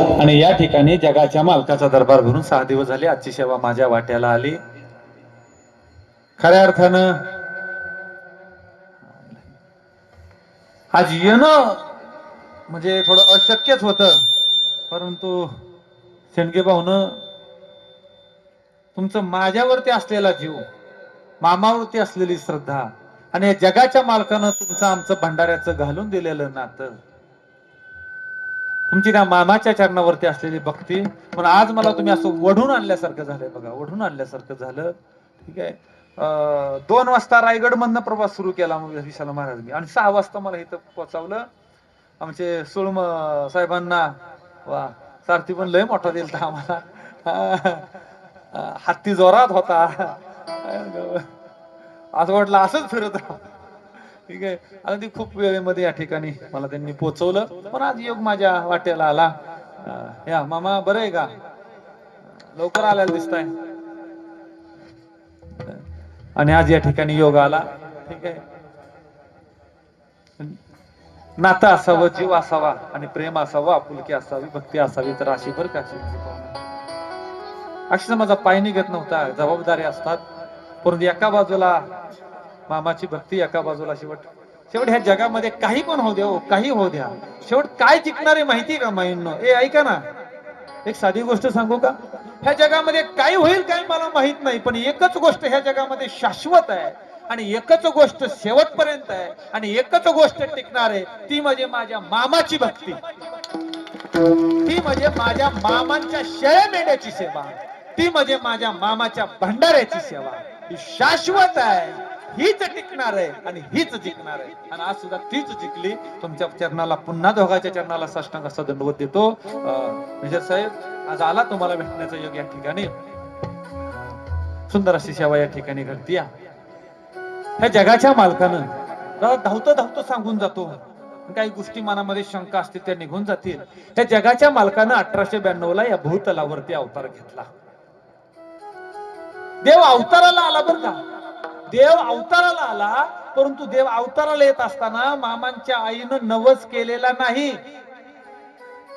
आणि या ठिकाणी जगाच्या मालकाचा दरबार भरून सहा दिवस झाले. आजची सेवा माझ्या वाट्याला आली. खऱ्या अर्थानं आज येणं म्हणजे थोडं अशक्यच होतं. परंतु शेंडगे भाऊनं तुमचं माझ्यावरती असलेला जीव मामावरती असलेली श्रद्धा आणि जगाच्या मालकानं तुमचं आमचं भंडाऱ्याचं घालून दिलेलं नातं तुमची त्या मामाच्या चरणावरती असलेली भक्ती? पण आज मला तुम्ही असं वढून आणल्यासारखं झालंय बघा वढून आणल्यासारखं झालं. ठीक आहे? दोन वाजता रायगड मधनं प्रवास सुरू केला मग विशाल महाराज मी आणि सहा वाजता मला इथं पोहोचवलं. आमचे सुळम साहेबांना वा सारथी पण लय मोठा दिलता आम्हाला. हत्ती जोरात होता. असं वाटलं असंच फिरत राहा. ठीक आहे. अगदी खूप वेळेमध्ये या ठिकाणी मला त्यांनी पोचवलं. पण आज योग माझ्या वाट्याला आला. या मामा बरं आहे का? लवकर आल्याला दिसताय. आणि आज या ठिकाणी योग आला. ठीक आहे. नातं असावं जीव असावा आणि प्रेम असावं आपुलकी असावी भक्ती असावी तर अशी बरं का अक्षर माझा पाय निघत नव्हता. जबाबदारी असतात. परंतु एका बाजूला मामाची भक्ती एका बाजूला शेवट. शेवट ह्या जगामध्ये काही पण होऊ द्या हो, काही होऊ द्या. शेवट काय जिंकणारे माहिती का माईंनो? ए ऐका ना. एक साधी गोष्ट सांगू का? ह्या जगामध्ये काय होईल काय मला माहीत नाही पण एकच गोष्ट ह्या जगामध्ये शाश्वत आहे आणि एकच गोष्ट शेवटपर्यंत आहे आणि एकच गोष्ट टिकणार आहे ती म्हणजे माझ्या मामाची भक्ती. ती म्हणजे माझ्या मामांच्या शेळ्या मेंढ्याची सेवा. ती म्हणजे माझ्या मामाच्या भंडाऱ्याची सेवा. ही शाश्वत आहे. हीच टिकणार आहे आणि हीच जिंकणार आहे. आणि आज सुद्धा तीच जिंकली. तुमच्या चरणाला पुन्हा दोघाच्या चरणाला साष्टांग असा दंडवत देतो. अं, मेजर साहेब आज आला तुम्हाला भेटण्याचा योग या ठिकाणी? सुंदर अशी सेवा या ठिकाणी घडती ह्या जगाच्या मालकानं जरा धावतं धावतं सांगून जातो. काही गोष्टी मनामध्ये शंका असतील त्या निघून जातील. त्या जगाच्या मालकानं अठराशे ब्याण्णव ला या भूतलावरती अवतार घेतला. देव अवताराला आला बरं का? देव अवताराला आला परंतु देव अवताराला येत असताना मामांच्या आईनं नवस केलेला नाही.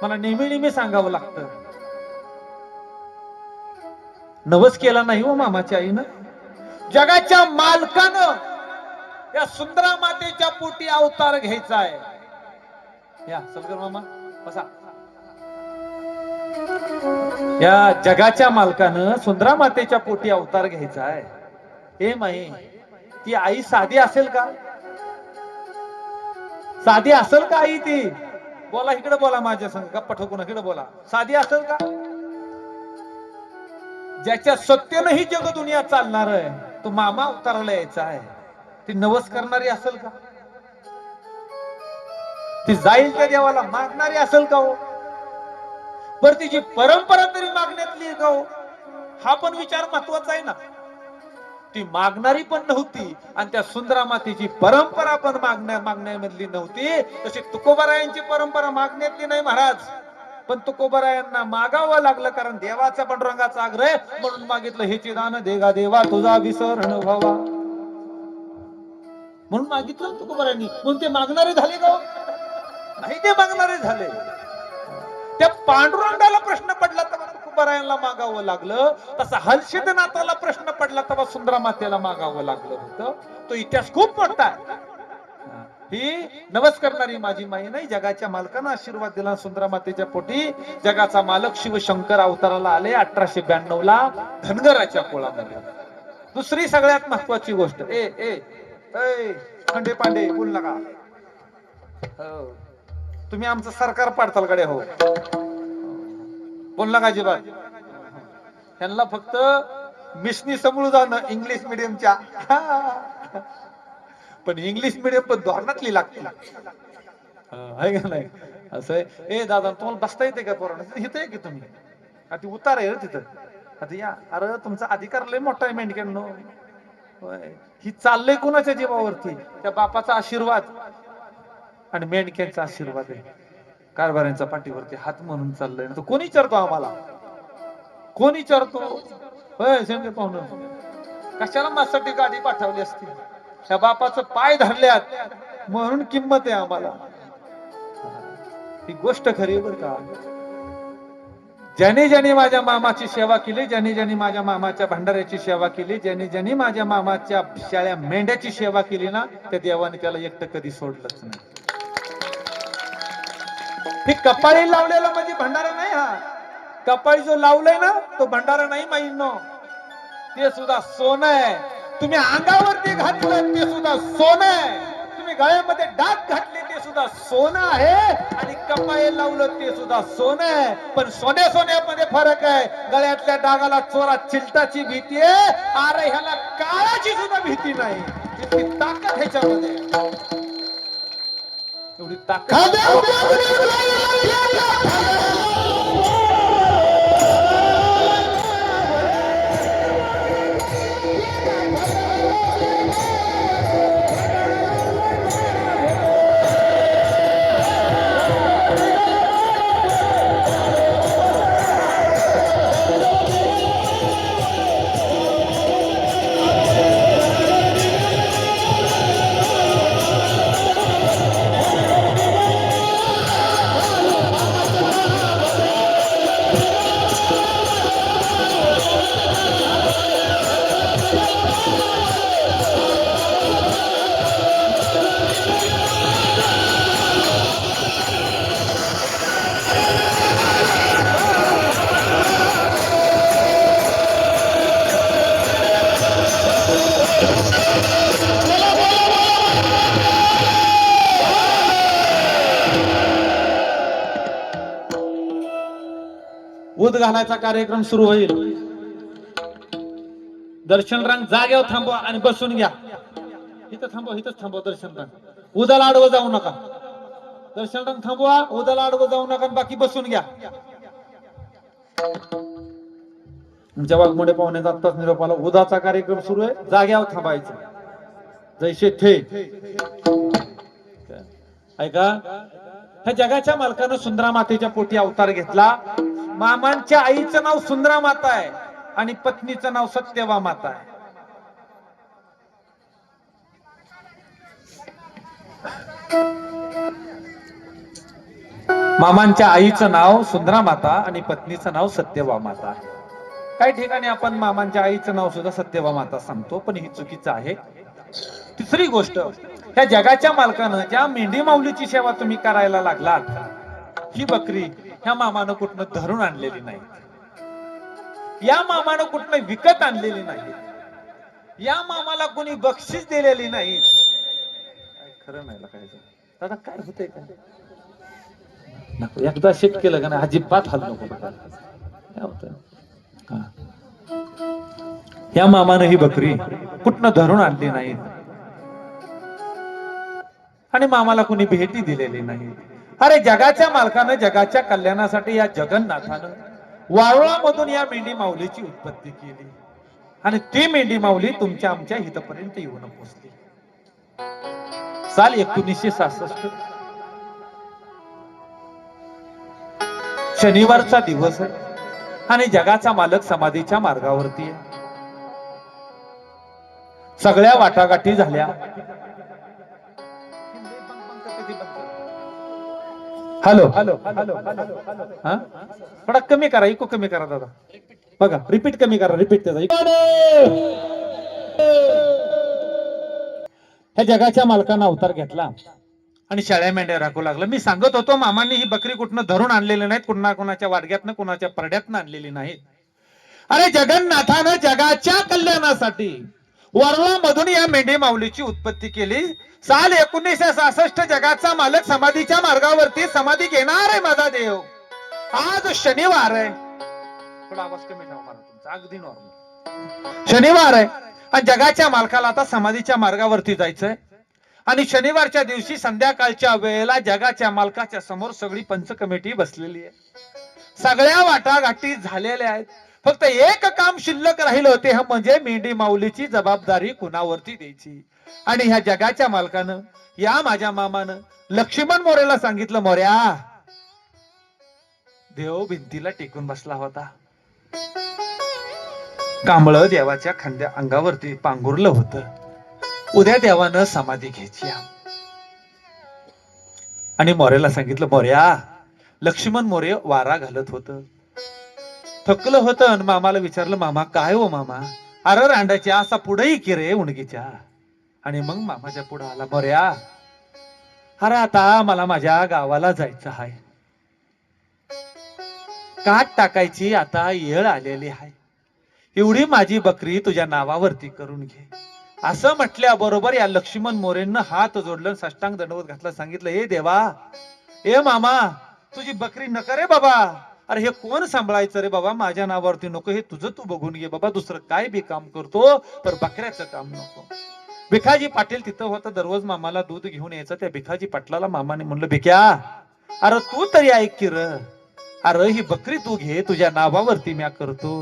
मला नेहमी नेहमी सांगावं लागतं. नवस केला नाही हो मामाच्या आईनं. जगाच्या मालकानं या सुंदरा मातेच्या पोटी अवतार घ्यायचा आहे. या सलगर मामा बसा. या जगाच्या मालकानं सुंदरा मातेच्या पोटी अवतार घ्यायचा आहे. हे माही ती आई साधी असेल का? साधी असेल का आई ती? बोला इकडे बोला माझ्या संग गप्पा ठोकून इकडे बोला. साधी असेल का? ज्याच्या सत्तेनं ही जग दुनिया चालणार आहे तो मामा अवताराला यायचा आहे. ती नवस करणारी असेल का? ती जाईल त्या देवाला मागणारी असेल का हो? बर तिची परंपरा तरी मागण्यातली का हो? हा पण विचार महत्त्वाचा आहे ना. ती मागणारी पण नव्हती. आणि त्या सुंदरा मातेची परंपरा पण मागण्या मागण्यामधली नव्हती. तशी तुकोबारायांची परंपरा मागण्यातली नाही महाराज. पण तुकोबरायांना मागावं लागलं कारण देवाचा पण रंगाचा आग्रह. म्हणून मागितलं हे दान देगा देवा तुझा विसरण व्हावा. म्हणून मागितलं तुकोबरायांनी. म्हणून ते मागणारे झाले का नाही ते मागणारे झाले. त्या पांडुरंगाला प्रश्न पडला तेव्हा मागावं लागलं. तसा हर्षदनाथाला प्रश्न पडला तेव्हा सुंदरा मातेला मागावं लागलं होतं. तो इतिहास खूप मोठा आहे. ही नवस करणारी माझी माई नाही जगाच्या मालकानं आशीर्वाद दिला सुंदरा मातेच्या पोटी जगाचा मालक शिवशंकर अवताराला आले अठराशे ब्याण्णव ला धनगराच्या कोळामध्ये. दुसरी सगळ्यात महत्वाची गोष्ट ए ए ए खंडे पांडे बोल नका. हो. तुम्ही आमचं सरकार पाडताल कडे हो. बोल नका अजिबात? त्यांना फक्त मिशनी समोर जाणं इंग्लिश मिडियमच्या पण इंग्लिश मिडियम पण धोरणातली लागते आहे का नाही? असं ए दादा तुम्हाला बसता येते का पोरांना? इथं आहे की तुम्ही? आता ती उतार आहे तिथं. आता या. अरे तुमचा अधिकार लय मोठा आहे मेंढक्यांनो. ही चाललंय कोणाच्या जीवावरती? त्या बापाचा आशीर्वाद. आणि मेंढक्यांचा आशीर्वाद आहे. कारभाऱ्यांच्या पाठीवरती हात म्हणून चाललंय ना. तर कोणी आम्हाला? कोणी विचारतो? होय पाहुणं. कशाला माझ्यासाठी गाडी पाठवली असती? ह्या बापाचं पाय धरल्यात. म्हणून किंमत आहे आम्हाला. ही गोष्ट खरी बर का. ज्याने ज्याने माझ्या मामाची सेवा केली ज्याने ज्याने माझ्या मामाच्या भंडाऱ्याची सेवा केली ज्याने ज्याने माझ्या मामाच्या शाळ्या मेंढ्याची सेवा केली ना त्या देवाने त्याला एकटं कधी सोडलंच नाही. ही कपाळी लावलेला म्हणजे भंडारा नाही हा. कपाळी जो लावलाय ना तो भंडारा नाही माहिनो ते सुद्धा सोनं आहे. तुम्ही अंगावरती घातलं ते सुद्धा सोनं आहे. तुम्ही गळ्यामध्ये डाग घातले ते सुद्धा सोनं आहे. आणि कपाळी लावलं ते सुद्धा सोनं आहे. पण सोन्या सोन्यामध्ये फरक आहे. गळ्यातल्या डागाला चोरा चिलटाची भीती आहे. अरे ह्याला काळाची सुद्धा भीती नाही. ताकद ह्याच्यामध्ये. आहे. एवढी ताकद उद घालायचा कार्यक्रम सुरू होईल. दर्शन रांग जाग्यावर थांबवा आणि बसून घ्या. इथं थांबवा इथंच थांबवा दर्शन रांग. उदाला आडवं जाऊ नका. दर्शन रांग थांबवा उदाला आडवं जाऊ नका बाकी बसून घ्या. आमच्या वाघमोडे पाहुण्याचा आत्ताच निरोपाला उदाचा कार्यक्रम सुरू आहे. जाग्यावर थांबायचं. जैसे थे. ऐका. ह्या जगाच्या मालकानं सुंदरा मातेच्या पोटी अवतार घेतला. मामांच्या आईचं नाव सुंदरा माता आहे आणि पत्नीचं नाव सत्यवा माता आहे. मामांच्या आईचं नाव सुंदरा माता आणि पत्नीचं नाव सत्यवा माता आहे. काही ठिकाणी आपण मामांच्या आईचं नाव सुद्धा सत्यवा माता सांगतो पण ही चुकीचं आहे. तिसरी गोष्ट ह्या जगाच्या मालकानं ज्या मेंढी माऊलीची सेवा तुम्ही करायला लागलात ही बकरी ह्या मामानं कुठनं धरून आणलेली नाही या मामानं कुठनं विकत आणलेली नाही या मामाला कोणी बक्षीस दिलेली नाही खरं नाही काय दादा काय होतंय काय? नको एकदा शिफ्ट केलं का नाही अजिबात हाल नको काय होतंय? या मामानं ही बकरी कुठनं धरून आणली नाही आणि मामाला कुणी भेटी दिलेली नाही अरे जगाच्या मालकानं जगाच्या कल्याणासाठी या जगन्नाथानं वारुळामधून या मेंढी माऊलीची उत्पत्ती केली. आणि ती मेंढी माऊली तुमच्या आमच्या हितपर्यंत येऊन पोचली. साल एकोणीसशे सहासष्ट. शनिवारचा दिवस आहे. आणि जगाचा मालक समाधीच्या मार्गावरती आहे. सगळ्या वाटागाठी झाल्या. हॅलो हॅलो हॅलो हा थोडा कमी करा इको कमी करा दादा. बघा रिपीट कमी करा रिपीट त्याचा. ह्या जगाच्या मालकानं अवतार घेतला. आणि शाळ्या मेंढ्या राखू लागला. मी सांगत होतो मामांनी ही बकरी कुठनं धरून आणलेली नाहीत कुणा कुणाच्या वाडग्यातनं कुणाच्या परड्यातनं आणलेली नाहीत. अरे जगन्नाथानं जगाच्या कल्याणासाठी. वरळामधून या मेंढी माऊलीची उत्पत्ती केली. साल एकोणीसशे सहासष्ट जगाचा मालक समाधीच्या मार्गावरती समाधी घेणार आहे माझा देव. आज शनिवार आहे. थोडा आवाज कमी ठेवा तुमचा अगदी नॉर्मल शनिवार आहे. आणि जगाच्या मालकाला आता समाधीच्या मार्गावरती जायचंय. आणि शनिवारच्या दिवशी संध्याकाळच्या वेळेला जगाच्या मालकाच्या समोर सगळी पंच कमिटी बसलेली आहे. सगळ्या वाटाघाटी झालेल्या आहेत. फक्त एक काम शिल्लक राहिलं होते म्हणजे मेंढी माऊलीची जबाबदारी कुणावरती द्यायची? आणि ह्या जगाच्या मालकानं या माझ्या मामानं लक्ष्मण मोरेला सांगितलं मोऱ्या देव भिंतीला टेकून बसला होता. कांबळ देवाच्या खांद्या अंगावरती पांघुरलं होतं. उद्या देवानं समाधी घ्यायची आणि मोरेला सांगितलं मोऱ्या लक्ष्मण मोरे वारा घालत होतं. थकलं होतं आणि मामाला विचारलं मामा काय हो मामा? अरे रांडाच्या असा पुढेही की रे उणगीच्या आणि मग मामाच्या पुढे आला बऱ्या अरे आता मला माझ्या गावाला जायचं आहे काट टाकायची आता येळ आलेली आहे एवढी माझी बकरी तुझ्या नावावरती करून घे. असं म्हटल्या बरोबर या लक्ष्मण मोरेंना हात जोडलं साष्टांग दंडवत घातला सांगितलं हे देवा ए मामा तुझी बकरी नका रे बाबा. अरे हे कोण सांभाळायचं रे बाबा? माझ्या नावावरती नको हे तुझं तू बघून घे बाबा. दुसरं काय बी काम करतो तर बकऱ्याचं काम नको. भिकाजी पाटील तिथं होता दररोज मामाला दूध घेऊन यायचं. त्या भिकाजी पाटलाला मामाने म्हणलं भिक्या अरे तू तरी ऐक की र. अरे ही बकरी तू घे तुझ्या नावावरती म्या करतो.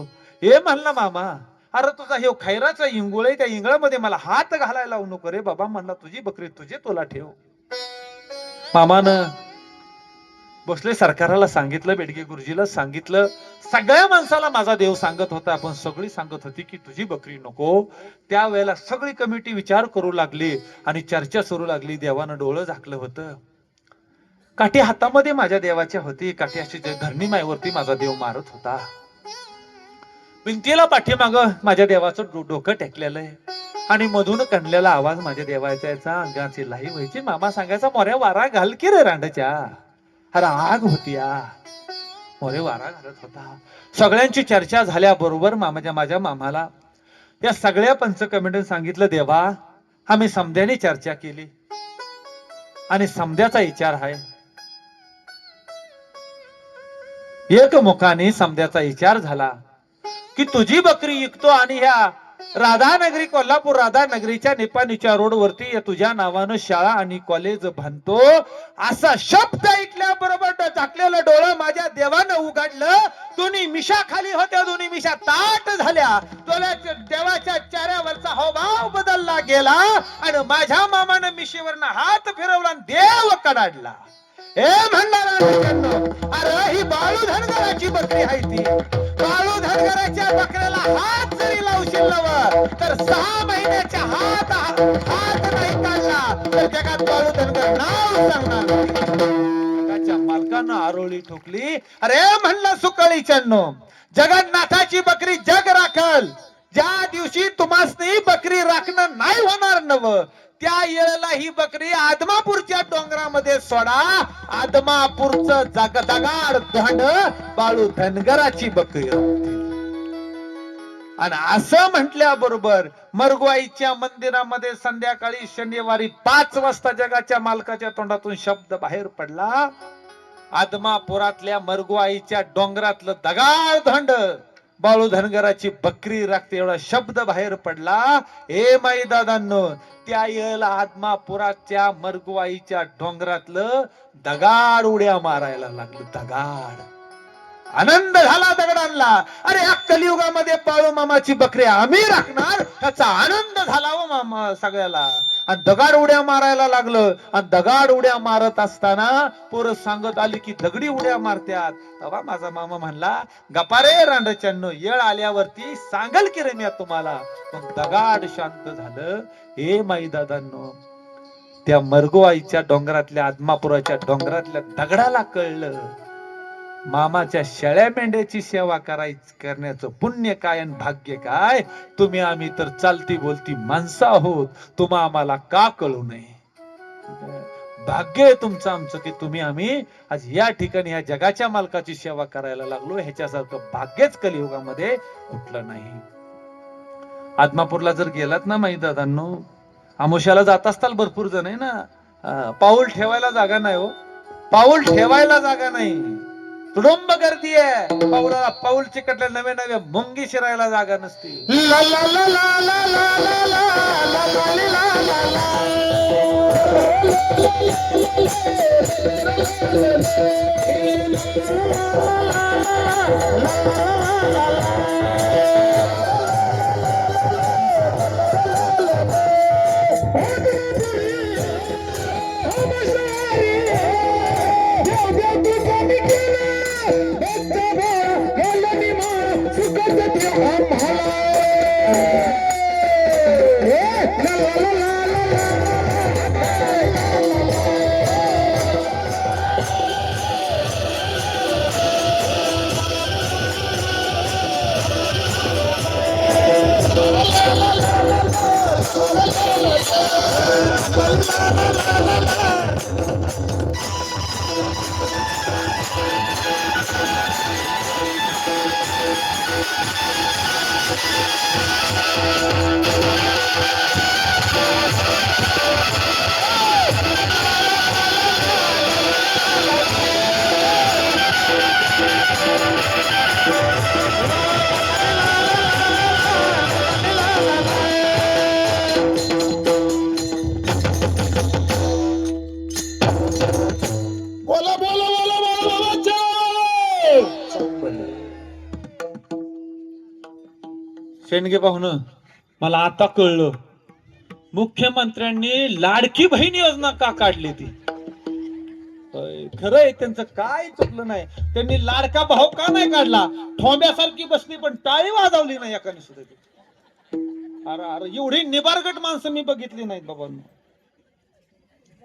हे म्हणला मामा अरे तुझा हे खैराचा इंगुळ आहे त्या इंगळामध्ये मला हात घालायला लावू नको रे बाबा. म्हणला तुझी बकरी तुझे तुला ठेव. मामानं भोसले सरकाराला सांगितलं बेडगे गुरुजीला सांगितलं सगळ्या माणसाला माझा देव सांगत होता. पण सगळी सांगत होती की तुझी बकरी नको. त्यावेळेला सगळी कमिटी विचार करू लागली आणि चर्चा सुरू लागली. देवानं डोळं झाकलं होतं. काठी हातामध्ये माझ्या देवाच्या होती. काठी अशी धरणी मायवरती माझा देव मारत होता. भिंतीला पाठीमाग माझ्या देवाचं डो- डोकं टेकलेलं आहे. आणि मधून कणलेला आवाज माझ्या देवाचा अंगाची लाई व्हायची. मामा सांगायचा मोऱ्या वारा घाल की रे रांडच्या. राग आग होती मोरे वारा घालत होता. सगळ्यांची चर्चा झाल्याबरोबर मामाच्या माझ्या मामाला या सगळ्या पंच कमिटीने सांगितलं देवा आम्ही समध्याने चर्चा केली. आणि समध्याचा विचार आहे. एक मुखाने समध्याचा विचार झाला की तुझी बकरी विकतो आणि ह्या राधानगरी कोल्हापूर राधानगरीच्या निपाणीच्या रोडवरती या तुझ्या नावानं शाळा आणि कॉलेज बांधतो असा शब्द ऐकल्याबरोबर झाकलेलं डोळं माझ्या देवानं उघडलं. दोन्ही मिशा खाली होत्या दोन्ही मिशा ताट झाल्या. डोळ्याच्या देवाच्या चाऱ्यावरचा हावभाव बदलला गेला आणि माझ्या मामानं मिशीवरनं हात फिरवला आणि देव कडाडला. हे म्हणणार अरे ही बाळू धनगराची बकरी आहे ती. बाळू धनगराच्या बकऱ्याला हात जरी लावशील नव तर सहा महिन्याच्या हात हात नाही काढला तर जगात बाळू धनगर नाव सांगणार मालकानं आरोळी ठोकली. अरे म्हणलं सुकळीच्यानो जगन्नाथाची बकरी जग राखल. ज्या दिवशी तुम्हासनी बकरी राखणं नाही होणार नव त्या येळेला ही बकरी आदमापूरच्या डोंगरामध्ये सोडा. आदमापूरचं जग दगाड धांड बाळू धनगराची बकरी आणि असं म्हटल्याबरोबर मरगुआईच्या मंदिरामध्ये संध्याकाळी शनिवारी पाच वाजता जगाच्या मालकाच्या तोंडातून शब्द बाहेर पडला. आदमापुरातल्या मरगुआईच्या डोंगरातलं दगाड धंड. बाळू धनगराची बकरी राखते एवढा शब्द बाहेर पडला. हे माई दादांनो त्या येळेला आदमापुराच्या मरगुवाईच्या डोंगरातलं दगाड उड्या मारायला लागलं दगाड. आनंद झाला दगडांना. अरे या कलियुगामध्ये पाळू मामाची बकरी आम्ही राखणार? त्याचा आनंद झाला हो मामा सगळ्याला. आणि दगाड उड्या मारायला लागलं. आणि दगाड उड्या मारत असताना पोरं सांगत आली की दगडी उड्या मारत्यात. तेव्हा माझा मामा म्हणला गपारे रांडच्यानो येळ आल्यावरती सांगल की रे मी तुम्हाला. मग दगाड शांत झालं. हे माई दादांनो त्या मरगोआईच्या डोंगरातल्या आदमापुराच्या डोंगरातल्या दगडाला कळलं मामाच्या शेळ्या मेंढ्याची सेवा करायची करण्याचं पुण्य काय आणि भाग्य काय? तुम्ही आम्ही तर चालती बोलती माणसं आहोत. तुम्हा आम्हाला का कळू नये? भाग्य आहे तुमचं आमचं की तुम्ही आम्ही आज या ठिकाणी या जगाच्या मालकाची सेवा करायला लागलो. ह्याच्यासारखं भाग्यच कलियुगामध्ये कुठलं नाही. आदमापूरला जर गेलात ना माई दादांनो आमोशाला जात असताल भरपूर जण आहे ना? पाऊल ठेवायला जागा नाही हो. पाऊल ठेवायला जागा नाही. तुडुंब गर्दी आहे पाऊला पाऊल चिकटले नवे नवे मुंगी शिरायला जागा नसती ला ला ला ला शेंडगे पाहुणं मला आता कळलं. मुख्यमंत्र्यांनी लाडकी बहीण योजना का काढली ती? खरंय त्यांचं काय चुकलं नाही. त्यांनी लाडका भाऊ का नाही काढला? ठोंब्यासारखी बसली पण टाळी वाजवली नाही एकाने सुद्धा ती. अरे अरे एवढी निबारगट माणसं मी बघितली नाहीत बाबा.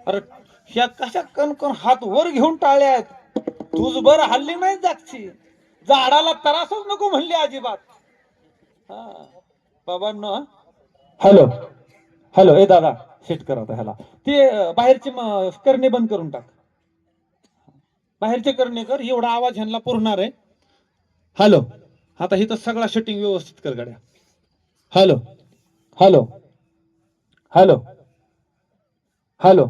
अरे ह्या कशा कणकण हात वर घेऊन टाळ्या आहेत? तुझ बर हल्ली नाही जागची. झाडाला त्रासच नको म्हणली अजिबात. बाबांनो हॅलो. हॅलो ए दादा सेट करा आता ह्याला. ते बाहेरचे करणे बंद करून टाक. बाहेरचे करणे कर एवढा आवाज ह्यांना पुरणार आहे. हॅलो. आता इथं सगळा शूटिंग व्यवस्थित कर गड्या. हॅलो. हॅलो. हॅलो. हॅलो.